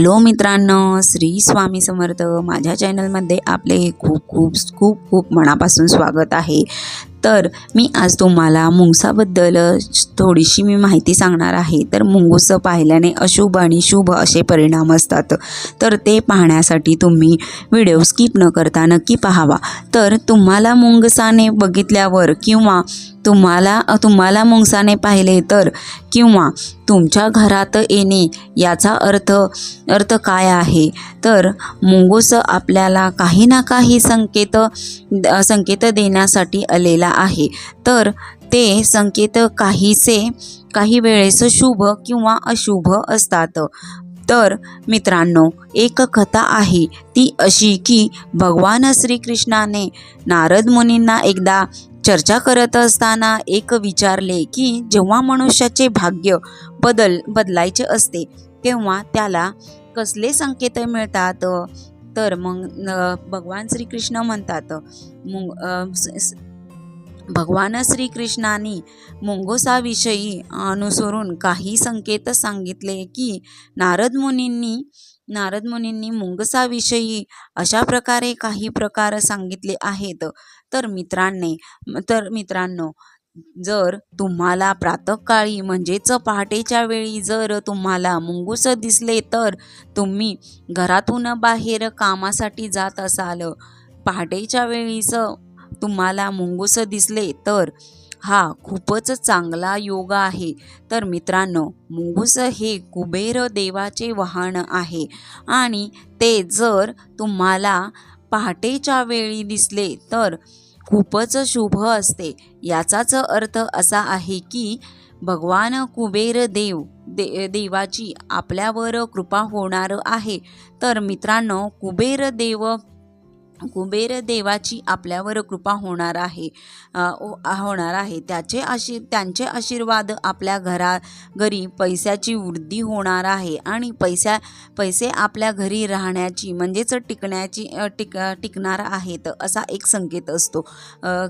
Hello मित्रांनो श्री स्वामी समर्थ माझ्या चॅनलमध्ये आपले खूप खूप खूप खूप मनापासून स्वागत आहे. तर मी आज तुम्हाला मुंगसाबद्दल थोडीशी मी माहिती सांगणार आहे. तर मुंगूस पाहिल्याने अशुभ आणि शुभ असे परिणाम असतात. तर ते पाहण्यासाठी तुम्ही व्हिडिओ स्किप न करता नक्की पाहावा. तर तुम्हाला मुंगसाने बघितल्यावर किंवा तुम्हाला तुम्हाला मुंगसाने पाहिले तर किंवा तुमच्या घरात येणे याचा अर्थ अर्थ काय आहे? तर मुंगूस आपल्याला काही ना काही संकेत संकेत देण्यासाठी आलेला आहे. तर ते संकेत काहीसे काही वेळेस शुभ किंवा अशुभ असतात. तर मित्रांनो एक कथा आहे ती अशी की भगवान श्रीकृष्णाने नारद मुनींना एकदा चर्चा करत असताना एक विचारले की जेव्हा मनुष्याचे भाग्य बदल बदलायचे असते तेव्हा त्याला कसले संकेत मिळतात? तर मग भगवान श्रीकृष्ण म्हणतात मुंग भगवान श्रीकृष्णाने मुंगोसाविषयी अनुसरून काही संकेत सांगितले की नारद मुनींनी नारद मुनींनी मुंगसाविषयी अशा प्रकारे काही प्रकार सांगितले आहेत. तर मित्रांनी तर मित्रांनो जर तुम्हाला प्रातःकाळी म्हणजेच पहाटेच्या वेळी जर तुम्हाला मुंगूस दिसले तर तुम्ही घरातून बाहेर कामासाठी जात असाल. पहाटेच्या वेळीच तुम्हाला मुंगूस दिसले तर हा खूपच चांगला योग आहे. तर मित्रांनो मुंगूस हे कुबेर देवाचे वाहन आहे आणि ते जर तुम्हाला पहाटेच्या वेळी दिसले तर खूपच शुभ असते. याचाच अर्थ असा आहे की भगवान कुबेर देव दे देवाची आपल्यावर कृपा होणार आहे. तर मित्रांनो कुबेर देव कुबेर देवाची आपल्यावर कृपा होणार आहे. होणार आहे. त्याचे आशी त्यांचे आशीर्वाद आपल्या घरा घरी पैशाची वृद्धी होणार आहे आणि पैसा पैसे आपल्या घरी राहण्याची म्हणजेच टिकण्याची टिक टिकणार आहेत असा एक संकेत असतो.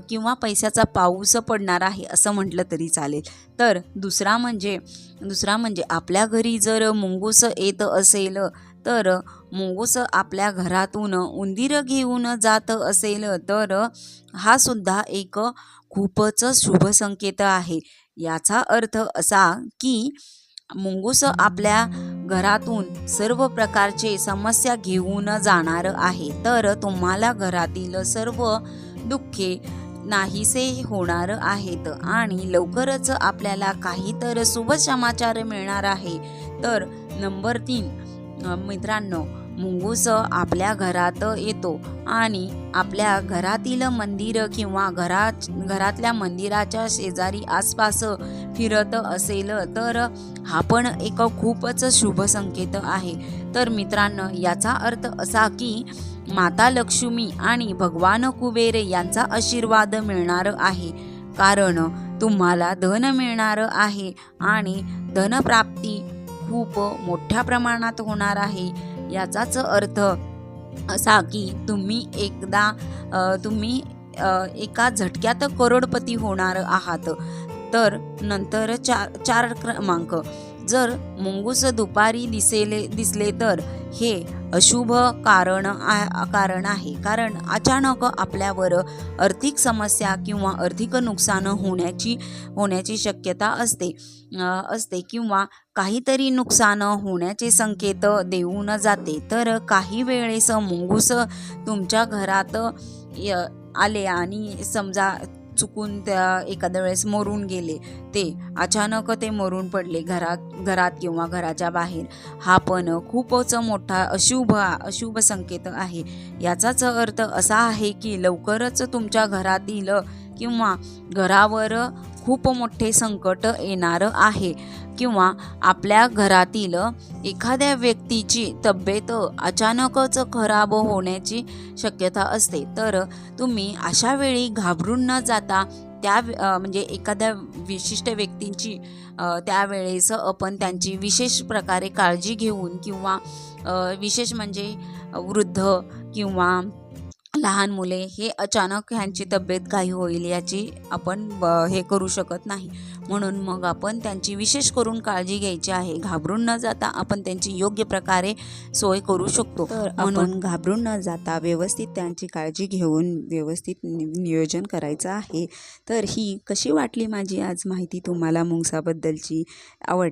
किंवा पैशाचा पाऊस पडणार आहे असं म्हटलं तरी चालेल. तर दुसरा म्हणजे दुसरा म्हणजे आपल्या घरी जर मुंगूस येत असेल तर मुंगूस आपल्या घरातून उंदीर घेऊन जात असेल तर हा सुद्धा एक खूपच शुभ संकेत आहे. याचा अर्थ असा की मुंगूस आपल्या घरातून सर्व प्रकारचे समस्या घेऊन जाणार आहे. तर तुम्हाला घरातील सर्व दुःखे नाहीसे होणार आहेत आणि लवकरच आपल्याला काही तर शुभ समाचार मिळणार आहे. तर नंबर तीन मित्रांनो मुंगूस आपल्या घरात येतो आणि आपल्या घरातील मंदिर किंवा घरात घरातल्या मंदिराच्या शेजारी आसपास फिरत असेल तर हा पण एक खूपच शुभ संकेत आहे. तर मित्रांनो याचा अर्थ असा की माता लक्ष्मी आणि भगवान कुबेर यांचा आशीर्वाद मिळणार आहे. कारण तुम्हाला धन मिळणार आहे आणि धनप्राप्ती खूप मोठ्या प्रमाणात होणार आहे. याचाच अर्थ असा की तुम्ही एकदा तुम्ही एका झटक्यात करोडपती होणार आहात. तर नंतर चार चार क्रमांक. जर मुंगूस दुपारी दिसेले दिसले तर हे अशुभ कारण आ- कारण आहे. कारण अचानक आपल्यावर आर्थिक समस्या किंवा आर्थिक नुकसान होण्याची होण्याची शक्यता असते. असते किंवा काहीतरी नुकसान होण्याचे संकेत देऊन जाते. तर काही वेळेस मुंगूस तुमच्या घरात य- आले आणि समजा चुकून त्या एखाद्या वेळेस मरून गेले. ते अचानक ते मरून पडले घरात घरात किंवा घराच्या बाहेर. हा पण खूपच मोठा अशुभ अशुभ संकेत आहे. याचाच अर्थ असा आहे की लवकरच तुमच्या घरातील किंवा घरावर खूप मोठे संकट येणार आहे. किंवा आपल्या घरातील एखाद्या व्यक्तीची तब्येत अचानकच खराब होण्याची शक्यता असते. तर तुम्ही अशा वेळी घाबरून न जाता त्या म्हणजे एखाद्या विशिष्ट व्यक्तींची त्यावेळेस आपण त्यांची विशेष प्रकारे काळजी घेऊन किंवा विशेष म्हणजे वृद्ध किंवा लहान मुले हे अचानक ह्यांची तब्येत काही होईल याची आपण हे करू शकत नाही. म्हणून मग आपण त्यांची विशेष करून काळजी घ्यायची आहे. घाबरून न जाता आपण त्यांची योग्य प्रकारे सोय करू शकतो. म्हणून घाबरून न जाता व्यवस्थित त्यांची काळजी घेऊन व्यवस्थित नि नियोजन करायचं आहे. तर ही कशी वाटली माझी आज माहिती तुम्हाला मुंगसाबद्दलची आवड